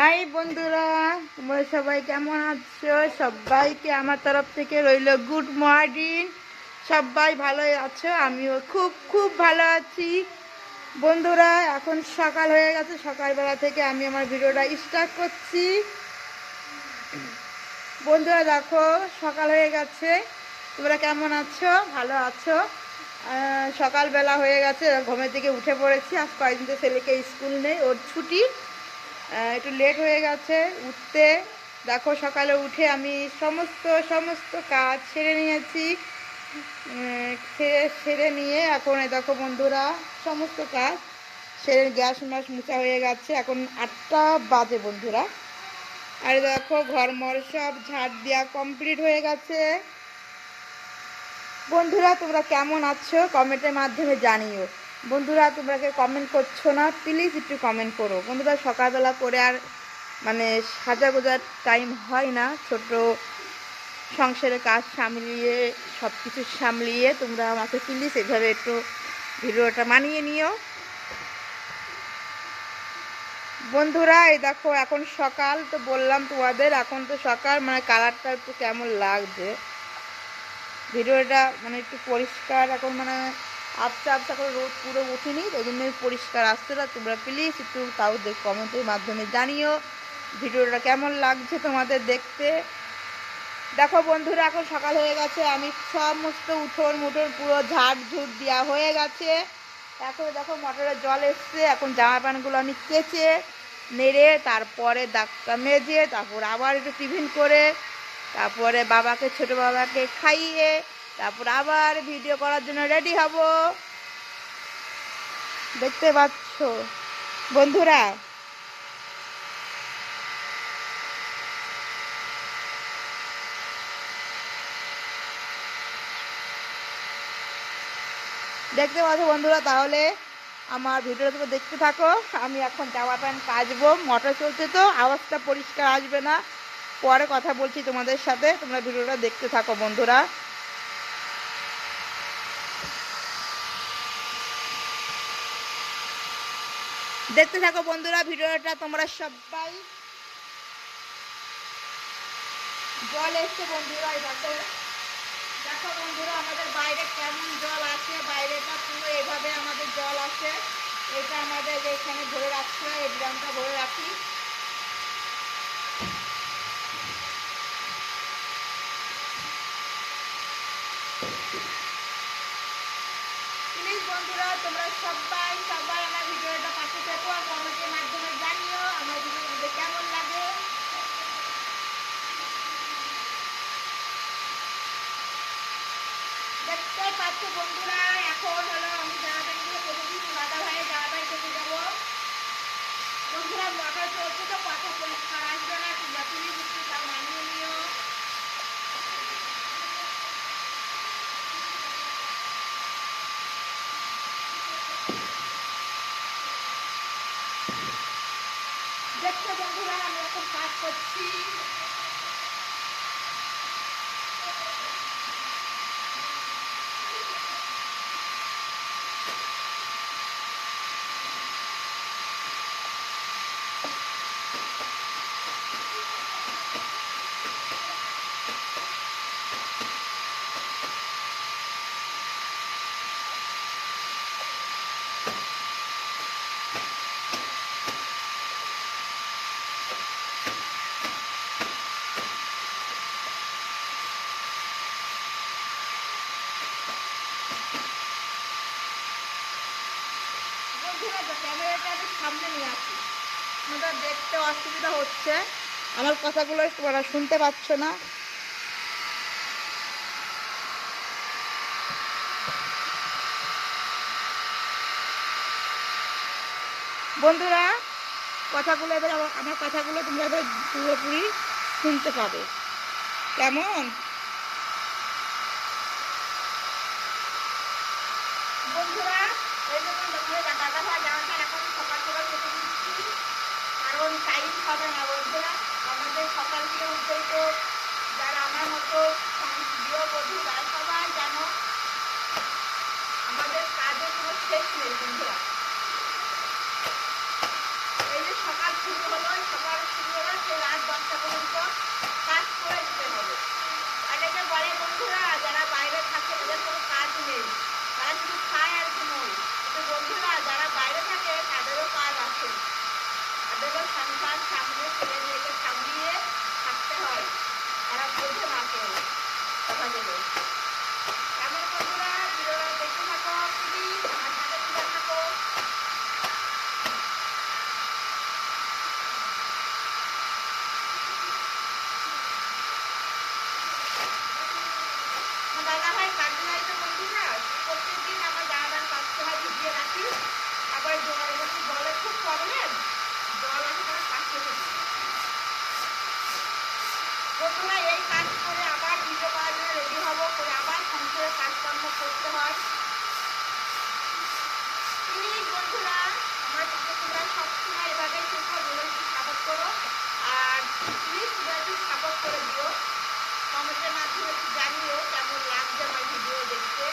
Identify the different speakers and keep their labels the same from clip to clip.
Speaker 1: High বন্ধুরা, তোমরা সবাই কেমন আছো? সবাইকে আমার তরফ থেকে রইল গুড মর্নিং। সবাই ভালো আছো? আমিও খুব খুব ভালো আছি। বন্ধুরা, এখন সকাল হয়ে গেছে। সকালবেলা থেকে আমি আমার ভিডিওটা স্টার্ট করছি। বন্ধুরা, দেখো, সকাল হয়ে গেছে। তোমরা কেমন আছো? ভালো আছো? সকালবেলা হয়ে গেছে। ঘুমের থেকে উঠে পড়েছি। আজ কয়েকদিন তো ছেলেকে স্কুল নেই, ওর ছুটি। একটু লেট হয়ে গেছে, উঠতে। দেখো সকালে উঠে আমি সমস্ত সমস্ত কাজ সেরে নিয়েছি। সেরে সেরে নিয়ে এখন দেখো বন্ধুরা, সমস্ত কাজ সেরে, গ্যাস ম্যাস মুছা হয়ে গেছে। এখন আটটা বাজে বন্ধুরা। আর দেখো ঘর মর সব ঝাড় দেওয়া কমপ্লিট হয়ে গেছে। বন্ধুরা, তোমরা কেমন আছো? কমেন্টের মাধ্যমে জানিও। বন্ধুরা তোমরা কেউ কমেন্ট করছ না? প্লিজ একটু কমেন্ট করো। বন্ধুরা, সকালবেলা করে আর মানে সাজা গোজার টাইম হয় না। ছোট সংসারের কাজ সামলিয়ে সব কিছু সামলিয়ে তোমরা আমাকে প্লিজ এভাবে একটু ভিডিওটা মানিয়ে নিও। বন্ধুরা, এই দেখো, এখন সকাল তো বললাম তোমাদের, এখন তো সকাল মানে কালারটা একটু কেমন লাগছে? ভিডিওটা মানে একটু পরিষ্কার, এখন মানে আবসা আবসা করে রোদ পুরো উঠিনি ওই জন্য পরিষ্কার আসছে না। তোমরা প্লিজ একটু তাও কমেন্টের মাধ্যমে জানিও, ভিডিওটা কেমন লাগছে তোমাদের দেখতে। দেখো বন্ধুরা, এখন সকাল হয়ে গেছে, আমি সমস্ত উঠোন মুঠোন পুরো ঝাড় ঝুট দেওয়া হয়ে গেছে। এখন দেখো মোটরের জল এসছে, এখন জামা প্যান্টগুলো আমি কেচে নেড়ে তারপরে দাগটা মেজে তারপর আবার একটু টিফিন করে, তারপরে বাবাকে, ছোট বাবাকে খাইয়ে তারপর আবার ভিডিও করার জন্য রেডি হব। দেখতে পাচ্ছ? বন্ধুরা, দেখতে পাচ্ছ বন্ধুরা? তাহলে আমার ভিডিওটা তোমরা দেখতে থাকো। আমি এখন জামা প্যান্ট কাচবো, মোটর চলছে তো, আওয়াজটা পরিষ্কার আসবে না। পরে কথা বলছি তোমাদের সাথে, তোমরা ভিডিওটা দেখতে থাকো বন্ধুরা। দেখতে থাকো বন্ধুরা, ভিডিওটা তোমরা সবাই জল এসছে বন্ধুরা দেখো দেখো বন্ধুরা, আমাদের বাইরে কেমন জল আছে, বাইরেটা পুরো এভাবে আমাদের জল আছে। এটা আমাদের এখানে ভরে রাখছে এই ড্রামটা ভরে রাখি প্লিজ বন্ধুরা তোমরা সবাই সবাই আমার ভিডিওটা পাশে থেকো আর কমেন্টের মাধ্যমে জানিও আমার ভিডিও কেমন লাগে। দেখতে পাচ্ছ বন্ধুরা, এখন হলো আমি জামা প্যান্টগুলো দিচ্ছি দাদা ভাইয়ের জামা প্যান্ট কেটে যাব? বন্ধুরা মোটর চলছে তো কথা পরিষ্কার আসবে না, তোমরা প্লিজ একটু তা মানিয়ে দেখছ বন্ধুরা আমি এখন কাজ করছি। আমাদের দেখতে অসুবিধা হচ্ছে। আমার কথাগুলো তোমরা শুনতে পাচ্ছ না। বন্ধুরা, কথাগুলো এবার আমার- আমার কথাগুলো তোমরা এবার পুরোপুরি শুনতে পাবে। কেমন বন্ধুরা এই দেখুন দোকানে দাদা ভাই জামা প্যান্ট এখন সকাল সকাল কেটে দিচ্ছি কারণ টাইম হবে না আমাদের সকাল থেকে উঠেই তো যারা আমার মতো গৃহবধূ তারা সবাই জানো আমাদের কাজের কোনো শেষ নেই বন্ধুরা এই যে সকাল শুরু হলো সকাল দাদা ভাই কাজে যাই তো আমার দাদার কাজতে হয় ভিজিয়ে রাখি। আবার জলের মধ্যে জলের খুব প্রবলেম বন্ধুরা এই কাজ করে আবার ভিডিও করার জন্য রেডি হব করে আবার সংসারের কাজকর্ম করতে হয়। প্লিজ বন্ধুরা, আমার সাথে তোমরা সবসময় এভাবে থেকো ভিডিওটি সাপোর্ট করো। আর প্লিজ ভিডিওটি সাপোর্ট করে দিও। কমেন্টের মাধ্যমে জানিও কেমন লাগছে আমার ভিডিও দেখতে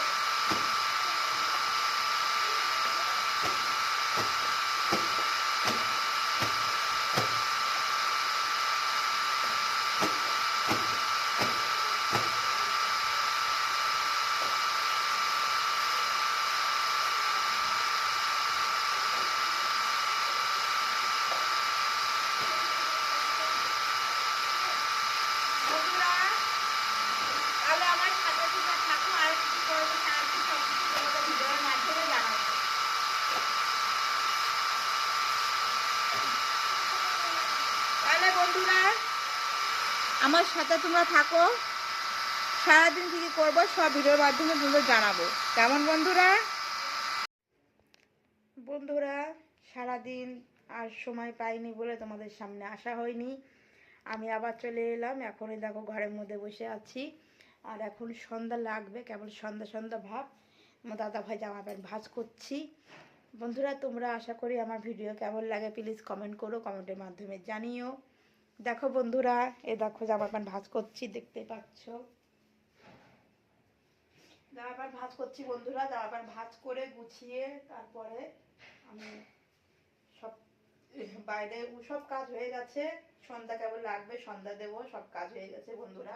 Speaker 1: বন্ধুরা তাহলে আমার সাথে তোমরা থাকো আর কিছু করব সাহায্য সব কিছু তোমাদের ভিডিওর মাধ্যমে জানাব তাহলে বন্ধুরা আমার সাথে তোমরা থাকো। সারাদিন কী কী করব, সব ভিডিওর মাধ্যমে তোমাদের জানাব। কেমন বন্ধুরা? বন্ধুরা, সারাদিন আর সময় পাইনি বলে তোমাদের সামনে আসা হয়নি। আমি আবার চলে এলাম, এখনই দেখো ঘরের মধ্যে বসে আছি। আর এখন সন্ধ্যা লাগবে কেবল সন্ধ্যা সন্ধ্যা ভাব। আমার দাদা ভাই জামা প্যান্ট ভাজ করছি। বন্ধুরা, তোমরা আশা করি আমার ভিডিও কেমন লাগে প্লিজ কমেন্ট করো কমেন্টের মাধ্যমে জানিও। দেখো বন্ধুরা, এ দেখো জামা প্যান্ট ভাজ করছি, দেখতে পাচ্ছ? জামা প্যান্ট ভাজ করছি বন্ধুরা, জামা প্যান্ট ভাজ করে গুছিয়ে তারপরে আমি সব, বাইরে সব কাজ হয়ে গেছে। সন্ধ্যা কেবল লাগবে? সন্ধ্যা দেবো, সব কাজ হয়ে গেছে বন্ধুরা।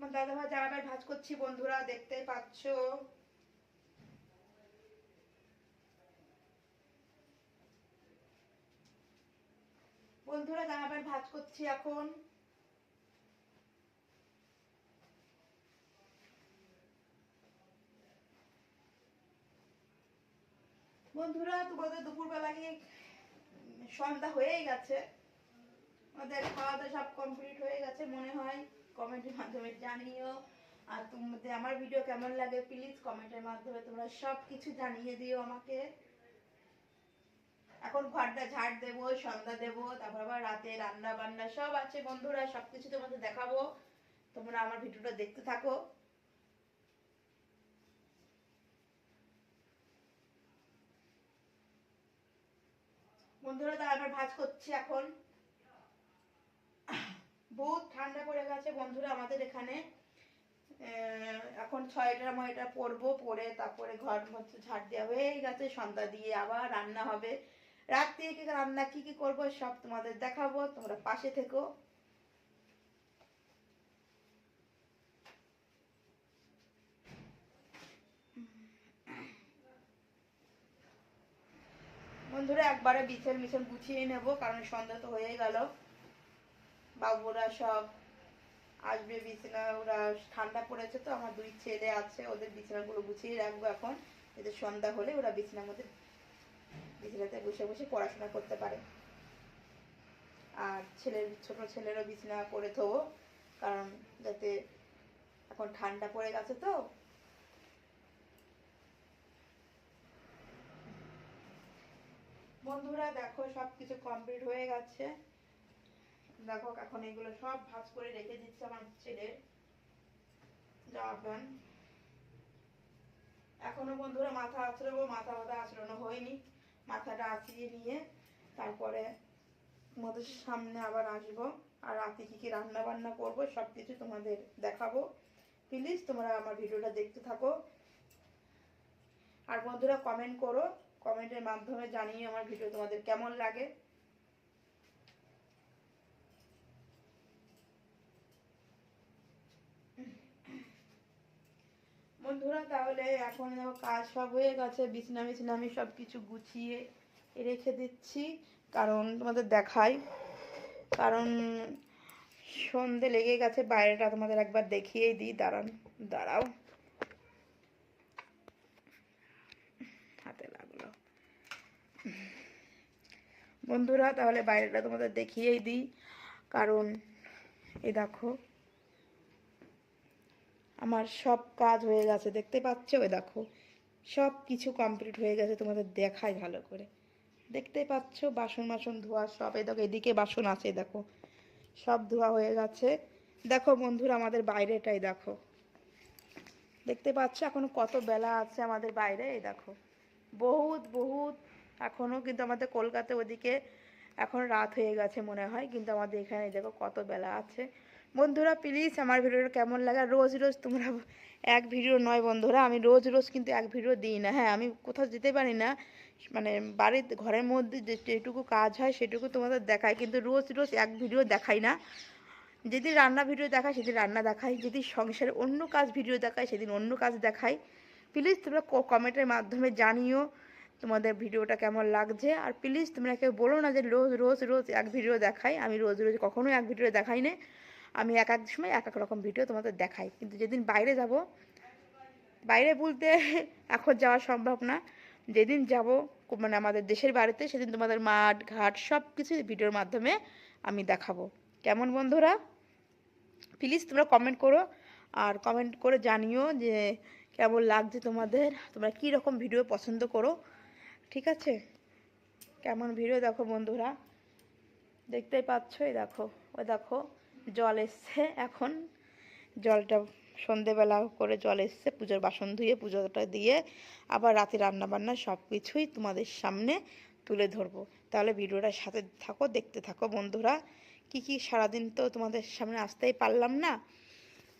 Speaker 1: দাদা ভাই জামা প্যান্ট ভাজ করছি বন্ধুরা, দেখতে পাচ্ছ? বন্ধুরা জামা প্যান্ট ভাজ করছি এখন। বন্ধুরা, তোমাদের দুপুরবেলা গিয়ে সন্ধ্যা হয়েই গেছে? আমাদের খাওয়া দাওয়া সব কমপ্লিট হয়ে গেছে মনে হয়। কমেন্টের মাধ্যমে জানিও। আর তোমাদের, আমার ভিডিও কেমন লাগে প্লিজ কমেন্টের মাধ্যমে তোমরা সব কিছু জানিয়ে দিও আমাকে। এখন ঘরটা ঝাড় দেবো, সন্ধ্যা দেবো, তারপর আবার রাতে রান্না বান্না সব আছে বন্ধুরা সব কিছু তোমাদের দেখাবো। তোমরা আমার ভিডিওটা দেখতে থাকো। বন্ধুরা, তার আবার ভাজ করছি এখন। বহুত ঠান্ডা পড়ে গেছে বন্ধুরা আমাদের এখানে। এখন ছয়টা ময়টা পরবো পরে তারপরে ঘর মধ্যে ঝাড় দেওয়া হয়ে গেছে, সন্ধ্যা দিয়ে আবার রান্না হবে। রাত্রে কি রান্না, কি কি করব, সব তোমাদের দেখাবো, তোমরা পাশে থেকো। বন্ধুরা, একবারে বিছান মিছান গুছিয়ে নেব, কারণ সন্ধ্যা তো হয়ে গেল। বাবুরা সব আসবে বিছানা, ওরা ঠান্ডা পড়েছে তো, আমার দুই ছেলে আছে, ওদের বিছানাগুলো গুছিয়ে রাখব এখন। এদের সন্ধ্যা হলে ওরা বিছানার মধ্যে বিছানাতে বসে বসে পড়াশোনা করতে পারে। আর ছেলের, ছোট ছেলেরও বিছানা করে থবো কারণ যাতে এখন ঠান্ডা পড়ে গেছে তো। বন্ধুরা, দেখো সব কিছু কমপ্লিট হয়ে গেছে। দেখো এখন এগুলো সব ভাঁজ করে রেখে দিচ্ছে আমার ছেলের প্যান্ট এখনও বন্ধুরা মাথা আঁচড়াবো মাথা মাথা আঁচড়ানো হয়নি। মাথাটা আঁচিয়ে নিয়ে তারপরে তোমাদের সামনে আবার আসব। আর রাতে কি কি রান্না বান্না করব সব কিছু তোমাদের দেখাবো। প্লিজ তোমরা আমার ভিডিওটা দেখতে থাকো। আর বন্ধুরা কমেন্ট করো। কমেন্টের মাধ্যমে জানিয়ে আমার ভিডিও তোমাদের কেমন লাগে। বন্ধুরা, তাহলে এখন কাজ সব হয়ে গেছে। বিছনা বিছনা আমি সব কিছু গুছিয়ে রেখে দিচ্ছি, কারণ তোমাদের দেখাই। কারণ সন্ধে লেগে গেছে, বাইরেটা তোমাদের একবার দেখিয়েই দিই। দাঁড়ান, দাঁড়াও। হাতে লাগল। বন্ধুরা, তাহলে বাইরেটা তোমাদের দেখিয়েই দিই, কারণ এ দেখো আমার সব কাজ হয়ে গেছে। দেখতে পাচ্ছ ওই দেখো, সব কিছু কমপ্লিট হয়ে গেছে, তোমাদের দেখাই ভালো করে। দেখতে পাচ্ছ বাসন বাসন ধোয়া সব, এই দেখো, এদিকে বাসন আছে দেখো। সব ধোয়া হয়ে গেছে। দেখো বন্ধুরা, আমাদের বাইরেটাই দেখো। দেখতে পাচ্ছ এখনও কত বেলা আছে আমাদের বাইরে এই দেখো। বহুত বহুত এখনও কিন্তু আমাদের কলকাতা ওদিকে এখন রাত হয়ে গেছে মনে হয়, কিন্তু আমাদের এখানে দেখো, কত বেলা আছে। বন্ধুরা প্লিজ আমার ভিডিওটা কেমন লাগে? রোজ রোজ তোমরা এক ভিডিও নয় বন্ধুরা, আমি রোজ রোজ কিন্তু এক ভিডিও দিই না। হ্যাঁ আমি কোথাও যেতে পারি না। মানে বাড়ির, ঘরের মধ্যে যেটুকু কাজ হয় সেটুকু তোমাদের দেখায় কিন্তু রোজ রোজ এক ভিডিও দেখাই না। যেদিন রান্না ভিডিও দেখায় সেদিন রান্না দেখাই। যদি সংসারে অন্য কাজ ভিডিও দেখায় সেদিন অন্য কাজ দেখাই। প্লিজ তোমরা কমেন্টের মাধ্যমে জানিও তোমাদের ভিডিওটা কেমন লাগছে। আর প্লিজ তোমরা কেউ বলো না যে রোজ রোজ রোজ এক ভিডিও দেখাই। আমি রোজ রোজ কখনোই এক ভিডিও দেখাই না। আমি এক এক সময় এক এক রকম ভিডিও তোমাদের দেখাই। কিন্তু যেদিন বাইরে যাব, বাইরে বলতে এখন যাওয়া সম্ভব না। যেদিন যাব মানে আমাদের দেশের বাড়িতে, সেদিন তোমাদের মাঠ, ঘাট সব কিছু ভিডিওর মাধ্যমে আমি দেখাবো। কেমন বন্ধুরা? প্লিজ তোমরা কমেন্ট করো আর কমেন্ট করে জানিও যে কেমন লাগছে তোমাদের, তোমরা কী রকম ভিডিও পছন্দ করো। ঠিক আছে? কেমন ভিডিও দেখো বন্ধুরা? দেখতেই পাচ্ছ এই দেখো, ওই দেখো। জল এসছে, এখন জলটা সন্ধেবেলা করে জল এসছে, পুজোর বাসন ধুয়ে, পুজোটা দিয়ে আবার রাতে রান্না বান্না সব কিছুই তোমাদের সামনে তুলে ধরবো। তাহলে ভিডিওটার সাথে থাকো, দেখতে থাকো বন্ধুরা। কি কি সারাদিন তো তোমাদের সামনে আসতেই পারলাম না।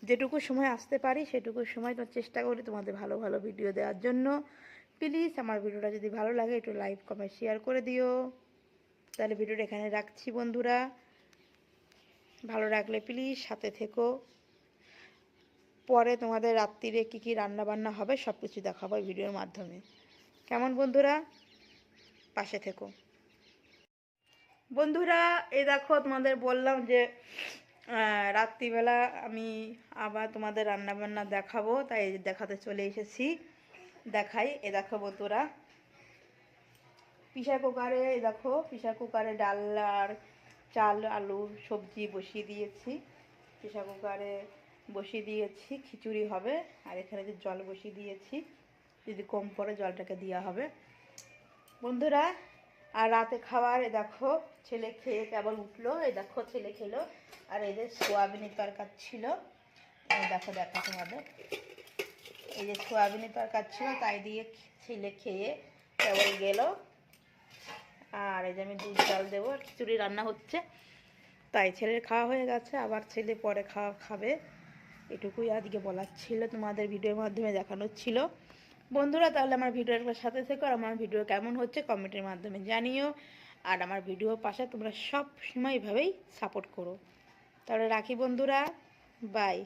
Speaker 1: যেটুকু সময় আসতে পারি, সেটুকু সময় চেষ্টা করি তোমাদের ভালো ভালো ভিডিও দেওয়ার জন্য। প্লিজ আমার ভিডিওটা যদি ভালো লাগে, একটু লাইক, কমেন্ট, শেয়ার করে দিও। তাহলে ভিডিওটা এখানে রাখছি বন্ধুরা। ভালো রাখলে প্লিজ সাথে থেকো। পরে তোমাদের রাত্রিরে কী কী রান্না বান্না হবে সব কিছু দেখাবো ভিডিওর মাধ্যমে। কেমন বন্ধুরা? পাশে থেকো। বন্ধুরা, এই দেখো তোমাদের বললাম যে রাত্রিবেলা আমি আবার তোমাদের রান্না বান্না দেখাবো, তাই দেখাতে চলে এসেছি। দেখাই, এ দেখো বন্ধুরা। প্রেশার কুকারে দেখো প্রেশার কুকারে ডাল আর চাল, আলু সবজি বসিয়ে দিয়েছি। প্রেশার কুকারে বসিয়ে দিয়েছি, খিচুড়ি হবে, আর এখানে যে জল বসিয়ে দিয়েছি, যদি কম পড়ে জলটাকে দেওয়া হবে। বন্ধুরা, আর রাতে খাবার দেখো, ছেলে খেয়ে কেবল উঠল এই দেখো, ছেলে খেলো, আর এদের সোয়াবিনের তরকার ছিল দেখো দেখো তোমাদের এই যে সোয়াবিনের তরকার ছিল, তাই দিয়ে ছেলে খেয়ে কেবল গেল। এই আমি দুধ জল দেবো, খিচুড়ি রান্না হচ্ছে। তাই ছেলের খাওয়া হয়ে গেছে, আবার ছেলে পরে খাওয়া খাবে। এটুকুই আজকে বলার ছিল, তোমাদের ভিডিওর মাধ্যমে দেখানোর ছিল। বন্ধুরা, তাহলে আমার ভিডিওর সাথে থেকো আর আমার ভিডিও কেমন হচ্ছে কমেন্টের মাধ্যমে জানিও। আর আমার ভিডিও পাশে তোমরা সব সময় এভাবেই সাপোর্ট করো। তাহলে রাখি বন্ধুরা বাই